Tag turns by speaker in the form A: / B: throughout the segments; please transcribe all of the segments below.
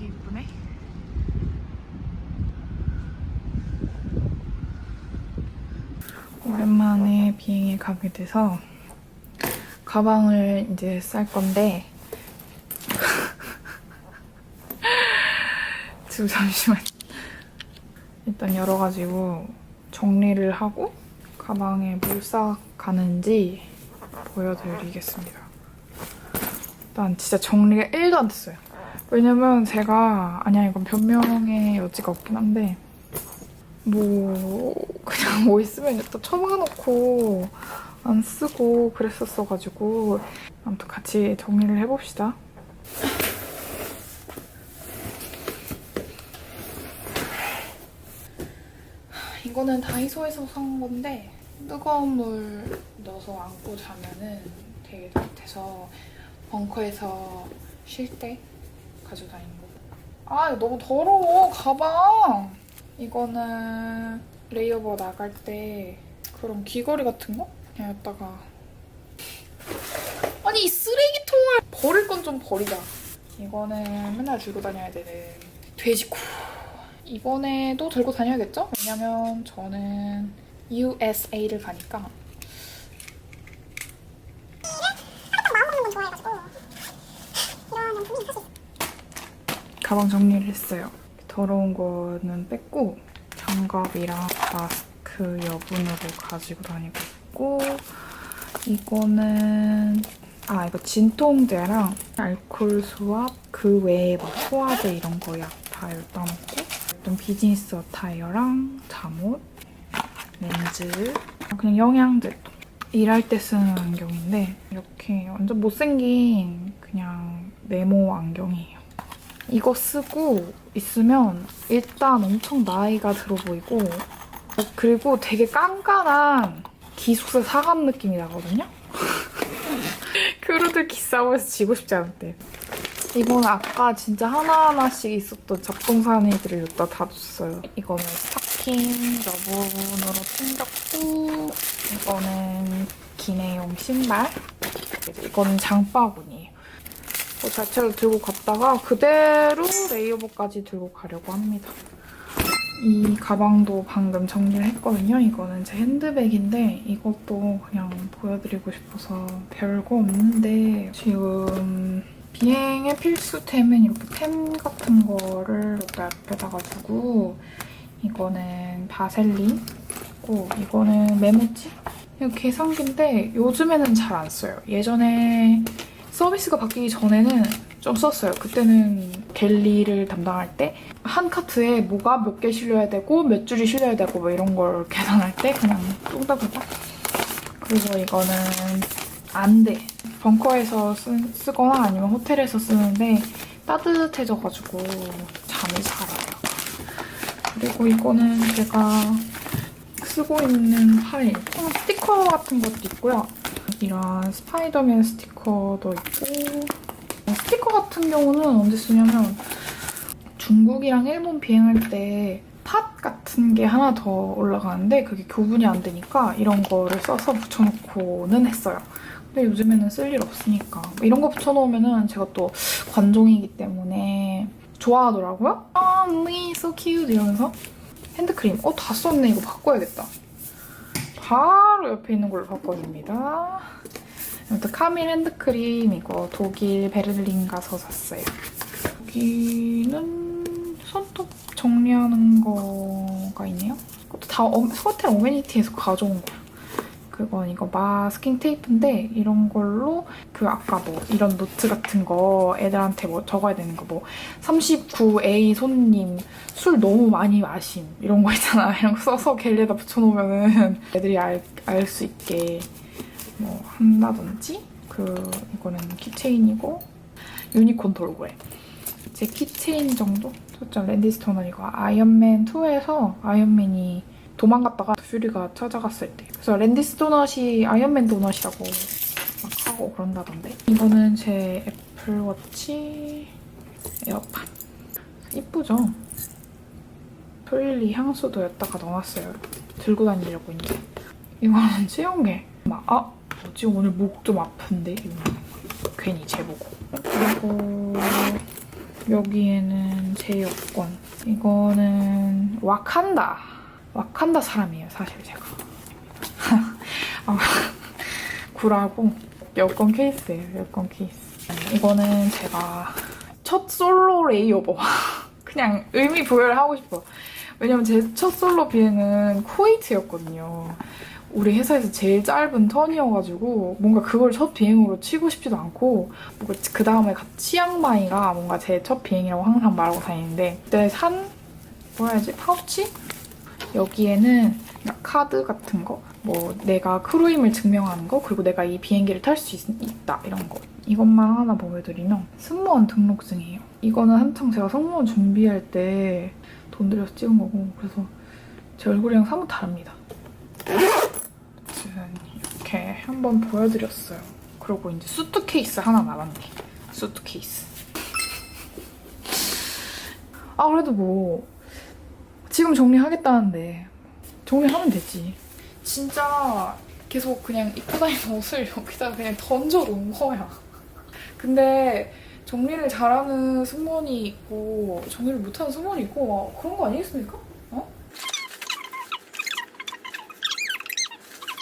A: 되게 이쁘네. 오랜만에 비행에 가게 돼서 가방을 이제 쌀 건데 지금 잠시만 일단 열어가지고 정리를 하고 가방에 뭘 싸 가는지 보여드리겠습니다. 일단 진짜 정리가 1도 안 됐어요. 왜냐면 제가 아니야 이건 변명의 여지가 없긴 한데 뭐 그냥 뭐 있으면 일단 처박아놓고 안 쓰고 그랬었어가지고 아무튼 같이 정리를 해봅시다. 이거는 다이소에서 산 건데 뜨거운 물 넣어서 안고 자면은 되게 따뜻해서 벙커에서 쉴때 가지고 다니는 거. 아 너무 더러워 가방. 이거는 레이어버 나갈 때 그런 귀걸이 같은 거 그냥 여기다가 아니 이 쓰레기통을 버릴 건 좀 버리자. 이거는 맨날 들고 다녀야 되는 돼지코. 이번에도 들고 다녀야겠죠? 왜냐면 저는 USA를 가니까 가방 정리를 했어요. 더러운 거는 뺐고 장갑이랑 마스크 여분으로 가지고 다니고 있고 이거는 아 이거 진통제랑 알코올 수압 그 외에 막 소화제 이런 거 약다 여기다 놓고 어떤 비즈니스 어타이어랑 잠옷 렌즈 그냥 영양제 일할 때 쓰는 안경인데 이렇게 완전 못생긴 그냥 네모 안경이에요. 이거 쓰고 있으면 일단 엄청 나이가 들어 보이고 그리고 되게 깐깐한 기숙사 사감 느낌이 나거든요? 크루들 기 싸움에서 지고 싶지 때. 이거는 아까 진짜 하나하나씩 있었던 잡동사니들을 여기다 다 줬어요. 이거는 스타킹 여분으로 챙겼고 이거는 기내용 신발 이거는 장바구니에요. 그 자체로 들고 갔다가 그대로 레이어버까지 들고 가려고 합니다. 이 가방도 방금 정리를 했거든요. 이거는 제 핸드백인데 이것도 그냥 보여드리고 싶어서 별거 없는데 지금 비행의 필수템은 이렇게 템 같은 거를 여기 앞에다가 두고 이거는 바셀린고 이거는 메모지? 이거 계산기인데 요즘에는 잘 안 써요. 예전에 서비스가 바뀌기 전에는 좀 썼어요. 그때는 갤리를 담당할 때 한 카트에 뭐가 몇 개 실려야 되고 몇 줄이 실려야 되고 뭐 이런 걸 계산할 때 그냥 뚱다구다. 그리고 이거는 안 돼. 벙커에서 쓰, 쓰거나 아니면 호텔에서 쓰는데 따뜻해져가지고 잠이 잘 와요. 그리고 이거는 제가 쓰고 있는 파일. 어, 스티커 같은 것도 있고요. 이런 스파이더맨 스티커도 있고 스티커 같은 경우는 언제 쓰냐면 중국이랑 일본 비행할 때 팟 같은 게 하나 더 올라가는데 그게 교분이 안 되니까 이런 거를 써서 붙여놓고는 했어요. 근데 요즘에는 쓸 일 없으니까 뭐 이런 거 붙여놓으면은 제가 또 관종이기 때문에 좋아하더라고요. 아, 언니 so cute 이러면서 핸드크림. 어, 다 썼네. 이거 바꿔야겠다. 바로 옆에 있는 걸로 바꿔줍니다. 아무튼 카밀 핸드크림 이거 독일 베를린 가서 샀어요. 여기는 손톱 정리하는 거가 있네요. 이것도 다 어, 호텔 어메니티에서 가져온 거예요. 그건 이거 마스킹 테이프인데 이런 걸로 그 아까 뭐 이런 노트 같은 거 애들한테 뭐 적어야 되는 거 뭐 39A 손님 술 너무 많이 마심 이런 거 있잖아. 이런 거 써서 갤레다 붙여놓으면은 애들이 알 수 있게 뭐 한다든지 그 이거는 키체인이고 유니콘 돌고래. 제 키체인 정도? 초점. 랜디스토너 이거 아이언맨 2에서 아이언맨이 도망갔다가 퓨리가 찾아갔을 때. 그래서 랜디스 도넛이 아이언맨 도넛이라고 막 하고 그런다던데. 이거는 제 애플워치 에어팟. 이쁘죠? 토일리 향수도 여기다가 넣어놨어요 들고 다니려고 이제 이거는 수영계 막 아! 뭐지 오늘 목 좀 아픈데 이러면 괜히 재보고 그리고 여기에는 제 여권. 이거는 와칸다. 와칸다 사람이에요, 사실 제가. 아, 구라고 여권 케이스예요, 여권 케이스. 이거는 제가 첫 솔로 레이오버. 그냥 의미 부여를 하고 싶어. 왜냐면 제 첫 솔로 비행은 쿠웨이트였거든요. 우리 회사에서 제일 짧은 턴이어가지고 뭔가 그걸 첫 비행으로 치고 싶지도 않고 그 다음에 치앙마이가 뭔가 제 첫 비행이라고 항상 말하고 다니는데 그때 산 뭐라 해야지 파우치? 여기에는 카드 같은 거, 뭐 내가 크루임을 증명하는 거, 그리고 내가 이 비행기를 탈 수 있다 이런 거. 이것만 하나 보여드리면 승무원 등록증이에요. 이거는 한창 제가 승무원 준비할 때 돈 들여서 찍은 거고 그래서 제 얼굴이랑 사뭇 다릅니다. 이렇게 한번 보여드렸어요. 그리고 이제 수트케이스 하나 남았네. 수트케이스. 아 그래도 뭐 지금 정리하겠다는데 정리하면 되지. 진짜 계속 그냥 입고 다니는 옷을 여기다 그냥 던져 놓은 거야. 근데 정리를 잘하는 승무원이 있고 정리를 못하는 승무원이 있고 막 그런 거 아니겠습니까? 어?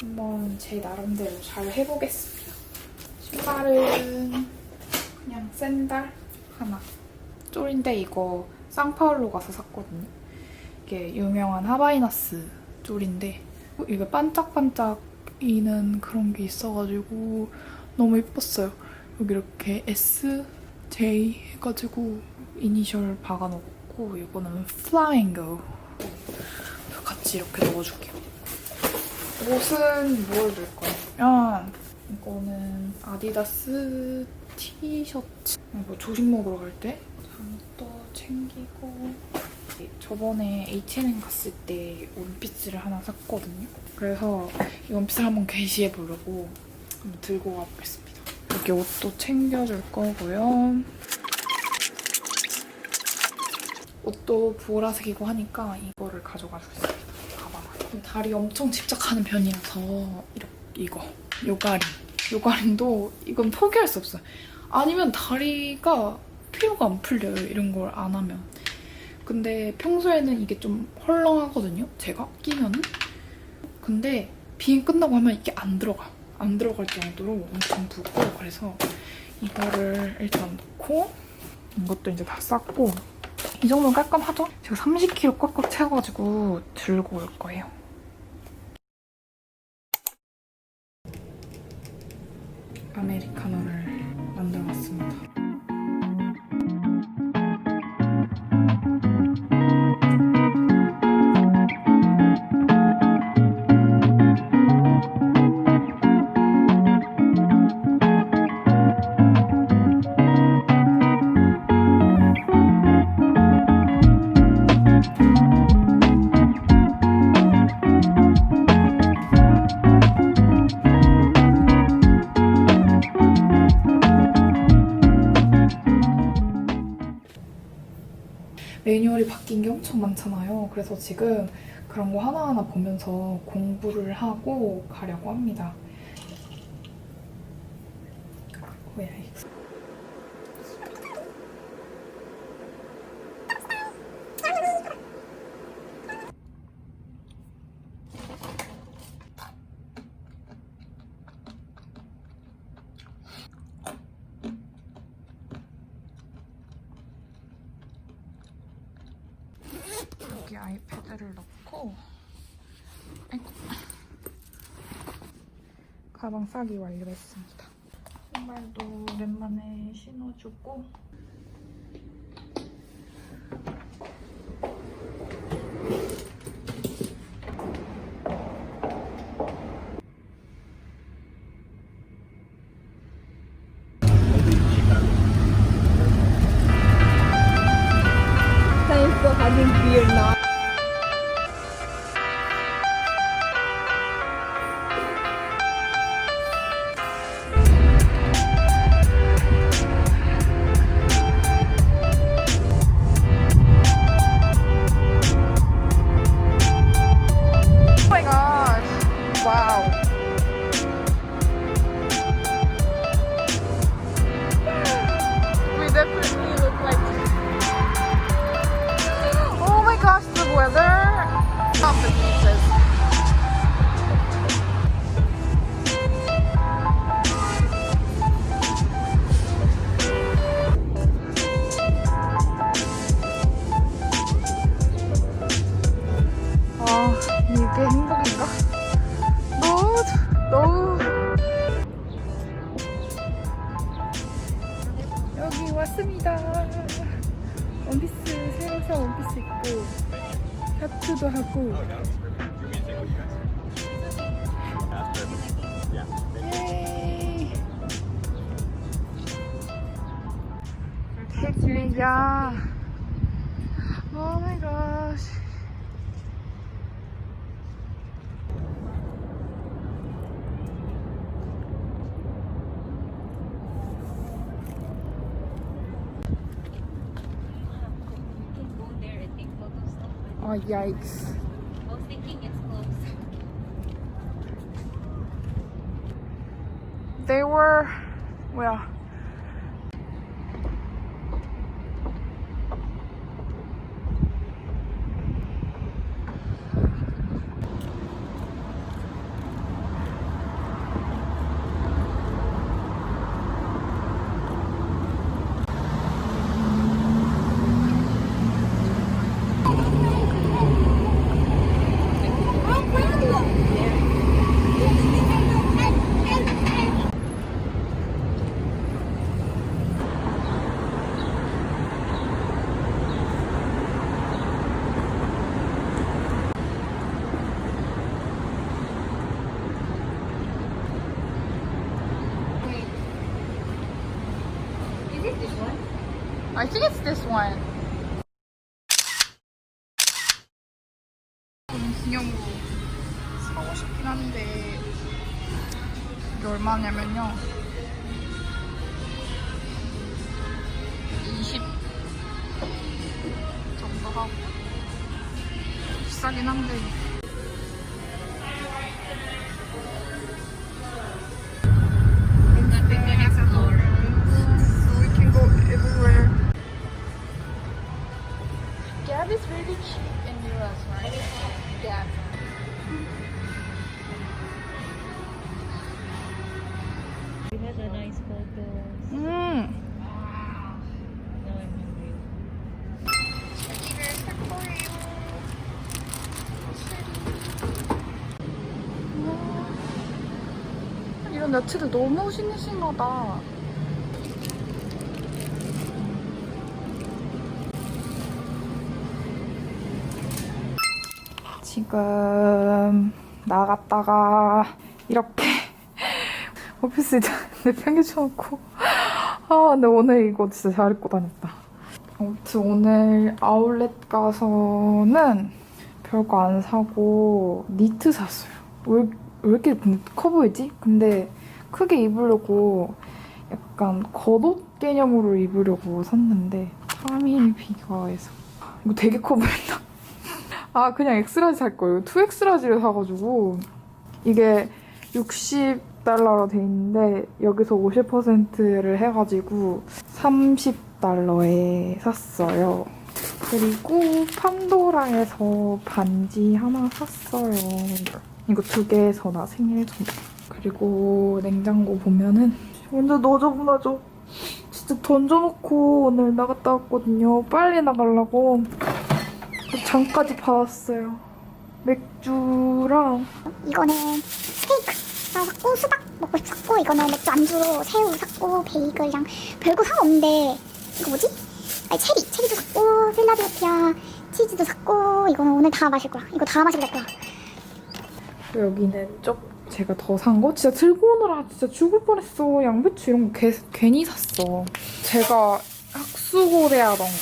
A: 한번 제 나름대로 잘 해보겠습니다. 신발은 그냥 샌달 하나. 쫄인데 이거 쌍파울로 가서 샀거든요. 이게 유명한 하바이나스 쫄인데 어, 이게 반짝반짝이는 그런 게 있어가지고 너무 예뻤어요. 여기 이렇게 S, J 해가지고 이니셜 박아놓고 이거는 플라밍고 같이 이렇게 넣어줄게요. 옷은 뭘 넣을 거냐면 이거는 아디다스 티셔츠 뭐 조식 먹으러 갈 때 잠옷도 챙기고 저번에 H&M 갔을 때 원피스를 하나 샀거든요. 그래서 이 원피스를 한번 게시해 보려고 한번 들고 가보겠습니다. 여기 옷도 챙겨줄 거고요. 옷도 보라색이고 하니까 이거를 가져가 주겠습니다. 가방을. 다리 엄청 집착하는 편이라서 이렇게 이거 요가링. 요가링도 이건 포기할 수 없어요. 아니면 다리가 피로가 안 풀려요. 이런 걸 안 하면. 근데 평소에는 이게 좀 헐렁하거든요. 제가 끼면은. 근데 비행 끝나고 하면 이게 안 들어가. 안 들어갈 정도로 엄청 붓고 그래서 이거를 일단 넣고 이것도 이제 다 쌌고 이 정도면 깔끔하죠? 제가 30kg 꽉꽉 채워가지고 들고 올 거예요. 아메리카노를 만들어봤습니다. 엄청 많잖아요. 그래서 지금 그런 거 하나하나 보면서 공부를 하고 가려고 합니다. 뭐야 이거. 여기 아이패드를 넣고 아이고. 가방 싸기 완료했습니다. 신발도 오랜만에 신어주고 하고. Oh, yikes. They were,
B: well, it this one?
A: I think it's this one. 기념으로 사고 싶긴 한데 이게 얼마냐면요. 20 정도 하고 비싸긴 한데 야채들 너무 싱싱하다. 지금 나갔다가 이렇게 오피스 내팽개쳐놓고 아 근데 오늘 이거 진짜 잘 입고 다녔다. 아무튼 오늘 아울렛 가서는 별거 안 사고 니트 샀어요. 왜, 왜 이렇게 커 보이지? 근데 크게 입으려고 약간 겉옷 개념으로 입으려고 샀는데 3일 비가해서 이거 되게 커 보인다. 아 그냥 엑스라지 살 거예요. 2엑스라지를 사가지고 이게 60달러로 돼 있는데 여기서 50%를 해가지고 30달러에 샀어요. 그리고 판도라에서 반지 하나 샀어요. 이거 두 개에서 나 생일 선물. 그리고 냉장고 보면은 완전 너저분하죠. 진짜 던져놓고 오늘 나갔다 왔거든요. 빨리 나가려고 장까지 받았어요. 맥주랑
C: 이거는 스테이크 샀고 수박 먹고 싶 샀고 이거는 맥주 안주로 새우 샀고 베이글이랑 별거 사 없는데 이거 뭐지? 아니 체리 체리도 샀고 필라델피아 치즈도 샀고 이거는 오늘 다 마실 거야 이거 다 마실 거야
A: 여기는 쪽 제가 더 산 거? 진짜 들고 오느라 진짜 죽을 뻔했어. 양배추 이런 거 개- 괜히 샀어. 제가 학수고대 하던 거.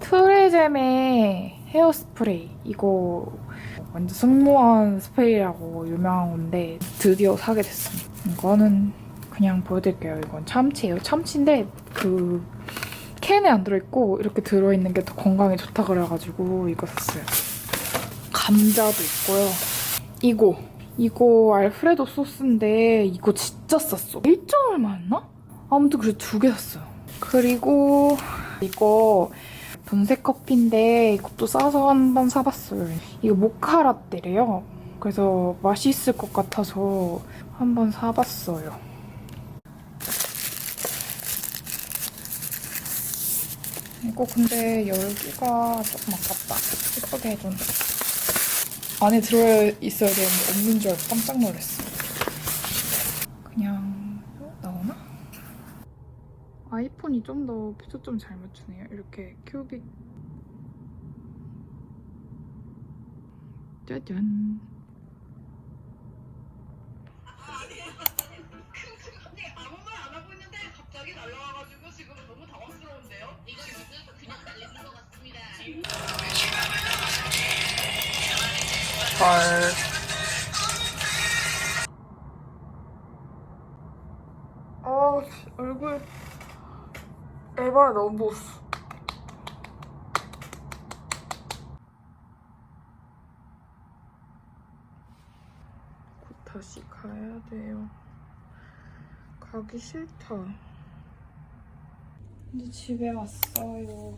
A: 트레젬의 헤어스프레이. 이거 완전 승무원 스프레이라고 유명한 건데 드디어 사게 됐습니다. 이거는 그냥 보여드릴게요. 이건 참치예요. 참치인데 그 캔에 안 들어있고 이렇게 들어있는 게 더 건강에 좋다 그래가지고 이거 샀어요. 감자도 있고요. 이거 이거 알프레도 소스인데 이거 진짜 쌌어. 1점 얼마였나? 아무튼 그래서 두 개 샀어요. 그리고 이거 분쇄 커피인데 이것도 싸서 한 번 사봤어요. 이거 모카 라떼래요. 그래서 맛있을 것 같아서 한 번 사봤어요. 이거 근데 열기가 조금 아깝다. 예쁘게 해줬네 안에 들어 있어야 되는데 없는 줄 알고 깜짝 놀랐어. 그냥 어, 나오나? 아이폰이 좀 더 초점 잘 맞추네요. 이렇게 큐빅. 짜잔. 헐. 아, 얼굴. 에바 너무 못어. 곧 다시 가야 돼요. 가기 싫다. 이제 집에 왔어요.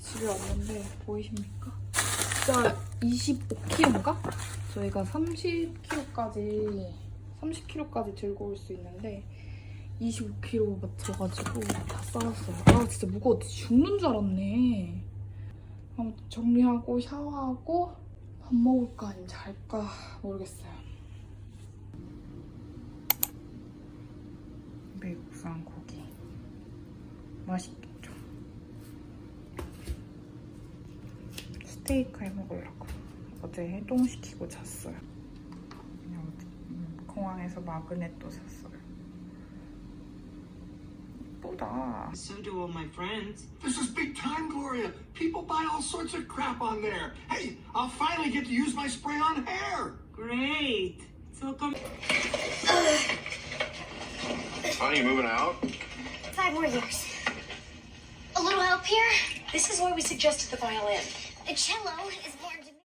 A: 집에 왔는데 보이십니까? 진짜 25kg인가? 저희가 30kg까지 30kg까지 들고 올 수 있는데 25kg 맞춰가지고 다 싸웠어요. 아 진짜 무거워 죽는 줄 알았네. 아무튼 정리하고 샤워하고 밥 먹을까 아니면 잘까 모르겠어요. 미국산 고기 맛있겠 스테이크 해 먹으려고 어제 해동시키고 잤어요. 그냥 어디- 음, 공항에서 마그넷도 샀어요. 예쁘다.
D: So do all my friends.
E: This is big time, Gloria. People buy all sorts of crap on there. Hey, I'll finally get to use my spray on hair.
D: Great. So come.
F: Honey, you moving out?
G: Five more years. A little help here? This is why we suggested the violin. The cello is